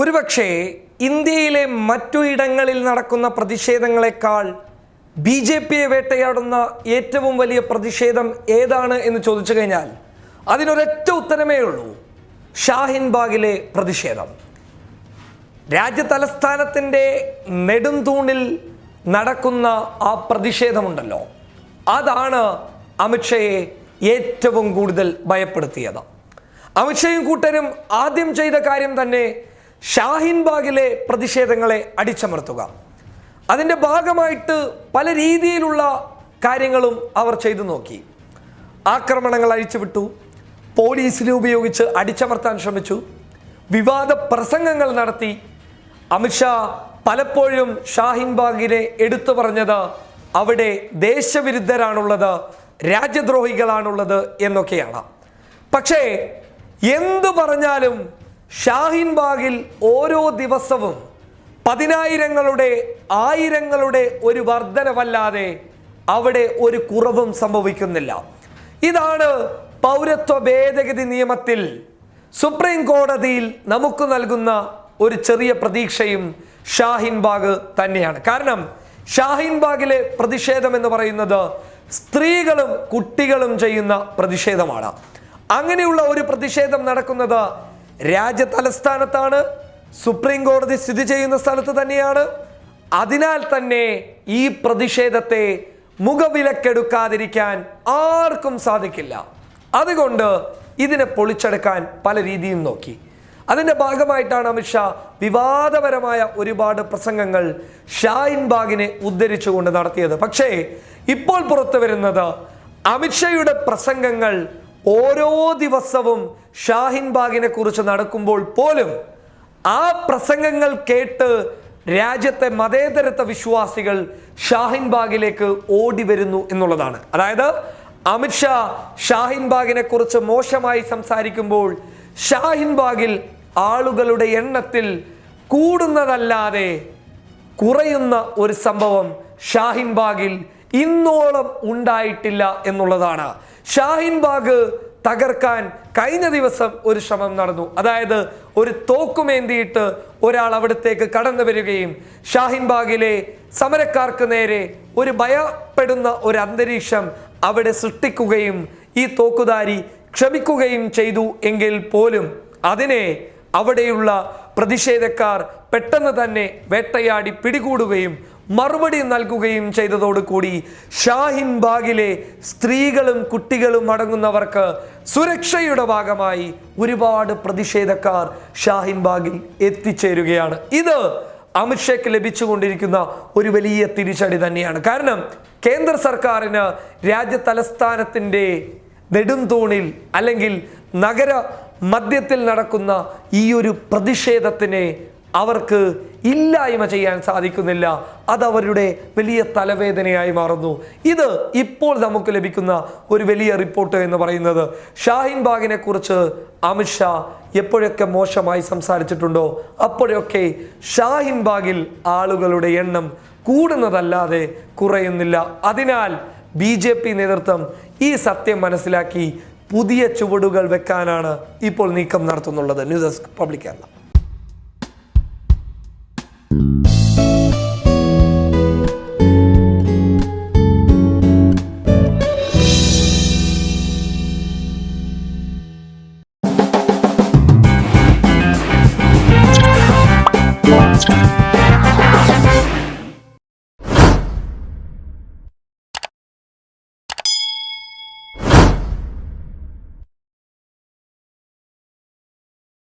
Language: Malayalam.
ഒരുപക്ഷെ ഇന്ത്യയിലെ മറ്റു ഇടങ്ങളിൽ നടക്കുന്ന പ്രതിഷേധങ്ങളെക്കാൾ ബി ജെ പിയെ വേട്ടയാടുന്ന ഏറ്റവും വലിയ പ്രതിഷേധം ഏതാണ് എന്ന് ചോദിച്ചു കഴിഞ്ഞാൽ അതിനൊരൊറ്റ ഉത്തരമേ ഉള്ളൂ. ഷാഹിൻബാഗിലെ പ്രതിഷേധം. രാജ്യ തലസ്ഥാനത്തിന്റെ നെടുംതൂണിൽ നടക്കുന്ന ആ പ്രതിഷേധമുണ്ടല്ലോ. അതാണ് അമിത്ഷയെ ഏറ്റവും കൂടുതൽ ഭയപ്പെടുത്തിയത്. അമിത്ഷയും കൂട്ടരും ആദ്യം ചെയ്ത കാര്യം തന്നെ ഷാഹിൻ ബാഗിലെ പ്രതിഷേധങ്ങളെ അടിച്ചമർത്തുക. അതിന്റെ ഭാഗമായിട്ട് പല രീതിയിലുള്ള കാര്യങ്ങളും അവർ ചെയ്തു നോക്കി. ആക്രമണങ്ങൾ അഴിച്ചുവിട്ടു. പോലീസിനെ ഉപയോഗിച്ച് അടിച്ചമർത്താൻ ശ്രമിച്ചു. വിവാദ പ്രസംഗങ്ങൾ നടത്തി. അമിത്ഷാ പലപ്പോഴും ഷാഹിൻബാഗിനെ എടുത്തു പറഞ്ഞത് അവിടെ ദേശവിരുദ്ധരാണുള്ളത് രാജ്യദ്രോഹികളാണുള്ളത് എന്നൊക്കെയാണ്. പക്ഷേ എന്തു പറഞ്ഞാലും ഷാഹിൻ ബാഗിൽ ഓരോ ദിവസവും പതിനായിരങ്ങളുടെ ആയിരങ്ങളുടെ ഒരു വർധനവല്ലാതെ അവിടെ ഒരു കുറവും സംഭവിക്കുന്നില്ല. ഇതാണ് പൗരത്വ ഭേദഗതി നിയമത്തിൽ സുപ്രീം കോടതിയിൽ നമുക്ക് നൽകുന്ന ഒരു ചെറിയ പ്രതീക്ഷയും ഷാഹിൻ ബാഗ് തന്നെയാണ്. കാരണം ഷാഹിൻ ബാഗിലെ പ്രതിഷേധം എന്ന് പറയുന്നത് സ്ത്രീകളും കുട്ടികളും ചെയ്യുന്ന പ്രതിഷേധമാണ്. അങ്ങനെയുള്ള ഒരു പ്രതിഷേധം നടക്കുന്നത് രാജ്യ തലസ്ഥാനത്താണ്. സുപ്രീം കോടതി സ്ഥിതി ചെയ്യുന്ന സ്ഥലത്ത് തന്നെയാണ്. അതിനാൽ തന്നെ ഈ പ്രതിഷേധത്തെ മുഖവിലക്കെടുക്കാതിരിക്കാൻ ആർക്കും സാധിക്കില്ല. അതുകൊണ്ട് ഇതിനെ പൊളിച്ചെടുക്കാൻ പല രീതിയും നോക്കി. അതിന്റെ ഭാഗമായിട്ടാണ് അമിത്ഷാ വിവാദപരമായ ഒരുപാട് പ്രസംഗങ്ങൾ ഷാഹിൻ ബാഗിനെ ഉദ്ധരിച്ചുകൊണ്ട് നടത്തിയത്. പക്ഷേ ഇപ്പോൾ പുറത്തു വരുന്നത് അമിത്ഷയുടെ പ്രസംഗങ്ങൾ ഓരോ ദിവസവും ഷാഹിൻ ബാഗിനെ കുറിച്ച് നടക്കുമ്പോൾ പോലും ആ പ്രസംഗങ്ങൾ കേട്ട് രാജ്യത്തെ മതേതരത്വ വിശ്വാസികൾ ഷാഹിൻ ബാഗിലേക്ക് ഓടി വരുന്നു എന്നുള്ളതാണ്. അതായത് അമിത്ഷാ ഷാഹിൻ ബാഗിനെ കുറിച്ച് മോശമായി സംസാരിക്കുമ്പോൾ ഷാഹിൻ ബാഗിൽ ആളുകളുടെ എണ്ണത്തിൽ കൂടുന്നതല്ലാതെ കുറയുന്ന ഒരു സംഭവം ഷാഹിൻ ബാഗിൽ ഇന്നോളം ഉണ്ടായിട്ടില്ല എന്നുള്ളതാണ്. ഷാഹിൻ ബാഗ് തകർക്കാൻ കഴിഞ്ഞ ദിവസം ഒരു ശ്രമം നടന്നു. അതായത് ഒരു തോക്കുമേന്തിയിട്ട് ഒരാൾ അവിടത്തേക്ക് കടന്നു വരികയും ഷാഹിൻബാഗിലെ സമരക്കാർക്ക് നേരെ ഒരു ഭയപ്പെടുന്ന ഒരു അന്തരീക്ഷം അവിടെ സൃഷ്ടിക്കുകയും ഈ തോക്കുധാരി ക്ഷമിക്കുകയും ചെയ്തു എങ്കിൽ പോലും അതിനെ അവിടെയുള്ള പ്രതിഷേധക്കാർ പെട്ടെന്ന് തന്നെ വേട്ടയാടി പിടികൂടുകയും മറുപടി നൽകുകയും ചെയ്തതോടുകൂടി ഷാഹിൻ ബാഗിലെ സ്ത്രീകളും കുട്ടികളും അടങ്ങുന്നവർക്ക് സുരക്ഷയുടെ ഭാഗമായി ഒരുപാട് പ്രതിഷേധക്കാർ ഷാഹിൻ ബാഗിൽ എത്തിച്ചേരുകയാണ്. ഇത് അമിത്ഷയ്ക്ക് ലഭിച്ചുകൊണ്ടിരിക്കുന്ന ഒരു വലിയ തിരിച്ചടി തന്നെയാണ്. കാരണം കേന്ദ്ര സർക്കാരിന് രാജ്യ തലസ്ഥാനത്തിന്റെ നെടുംതൂണിൽ അല്ലെങ്കിൽ നഗര മധ്യത്തിൽ നടക്കുന്ന ഈ ഒരു പ്രതിഷേധത്തിനെ അവർക്ക് ഇല്ലായ്മ ചെയ്യാൻ സാധിക്കുന്നില്ല. അതവരുടെ വലിയ തലവേദനയായി മാറുന്നു. ഇത് ഇപ്പോൾ നമുക്ക് ലഭിക്കുന്ന ഒരു വലിയ റിപ്പോർട്ട് എന്ന് പറയുന്നത്. ഷാഹിൻ ബാഗിനെ കുറിച്ച് അമിത്ഷാ എപ്പോഴൊക്കെ മോശമായി സംസാരിച്ചിട്ടുണ്ടോ? അപ്പോഴൊക്കെ ഷാഹിൻ ബാഗിൽ ആളുകളുടെ എണ്ണം കൂടുന്നതല്ലാതെ കുറയുന്നില്ല. അതിനാൽ ബി ജെ പി നേതൃത്വം ഈ സത്യം മനസ്സിലാക്കി പുതിയ ചുവടുകൾ വെക്കാനാണ് ഇപ്പോൾ നീക്കം നടത്തുന്നുള്ളത്. News desk public Kerala.